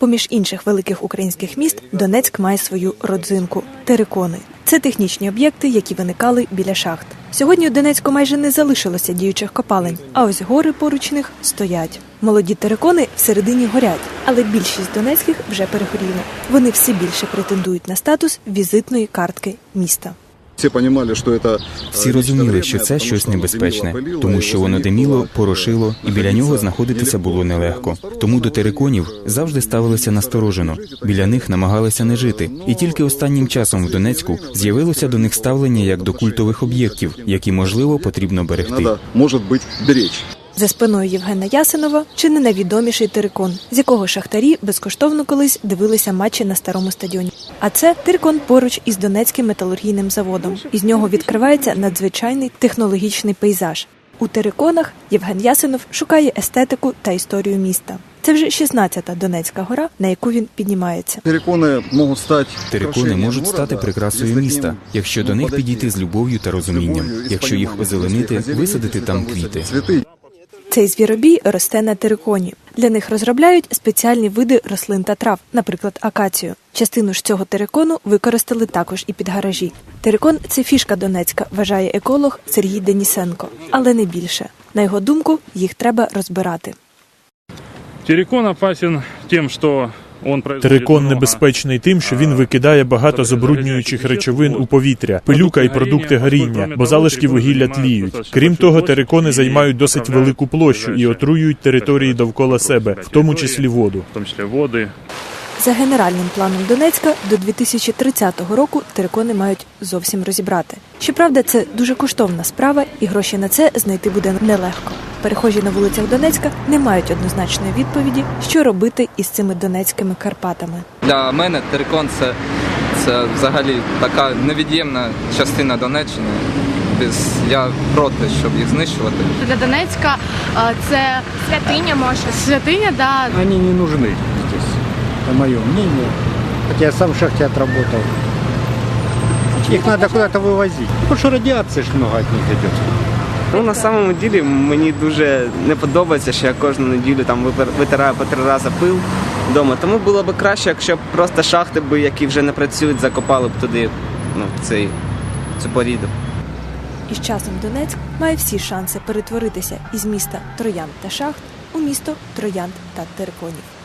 Поміж інших великих українських міст Донецьк має свою родзинку терикони. Це технічні об'єкти, які виникали біля шахт. Сьогодні у Донецьку майже не залишилося діючих копалень, а ось гори поруч них стоять. Молоді терикони всередині горять, але більшість донецьких вже перегоріли. Вони все більше претендують на статус візитної картки міста. Всі розуміли, що це Всі розуміли, що це щось небезпечне, тому що воно диміло, порошило, і біля нього знаходитися було нелегко. Тому до териконів завжди ставилися насторожено. Біля них намагалися не жити. І тільки останнім часом в Донецьку з'явилося до них ставлення як до культових об'єктів, які можливо потрібно берегти. може бути, беречь. За спиною Євгена Ясинова чи не найвідоміший терикон, з якого шахтарі безкоштовно колись дивилися матчі на старому стадіоні. А це терикон поруч із Донецьким металургійним заводом. Із нього відкривається надзвичайний технологічний пейзаж. У териконах Євген Ясинов шукає естетику та історію міста. Це вже 16-та Донецька гора, на яку він піднімається. Терикони можуть стати Терикони можуть стати прикрасою міста, якщо до них підійти з любов'ю та розумінням, якщо їх озеленити, висадити там квіти. Цей звіробій росте на териконі. Для них розробляють спеціальні види рослин та трав, наприклад, акацію. Частину ж цього терикону використали також і під гаражі. Терикон це фішка Донецька, вважає еколог Сергій Денісенко, але не більше. На його думку, їх треба розбирати. Терикон опасен тим, производит Терикон небезпечний тим, що він викидає багато забруднюючих речовин у повітря, пилюка і продукти горіння, бо залишки вугілля тліють. Крім того, терикони займають досить велику площу і отруюють території довкола себе, в тому числі воду. За генеральним планом Донецька до 2030 року терикони мають зовсім розібрати. Щоправда, це дуже коштовна справа, і гроші на це знайти буде нелегко. Перехожі на вулицях Донецька не мають однозначної відповіді, що робити із цими донецькими Карпатами. Для мене терикон це, це взагалі така невід'ємна частина Донеччини. Без я проти, щоб їх знищувати. Для Донецька е, це святиня може. Святиня, да. Они не нужны здесь, по моему мнению. Хотя я сам в шахте отработал. Их надо куда-то вывозить. Потому что радиации ж много от них идет. Ну на самому ділі мені дуже не подобається, що я кожну неділю там витираю по три рази пил вдома. Тому було б краще, якщо б просто шахти, би, які вже не працюють, закопали б туди ну, цей, цю поріду. І з часом Донецьк має всі шанси перетворитися із міста Троянд та Шахт у місто Троянд та Териконів.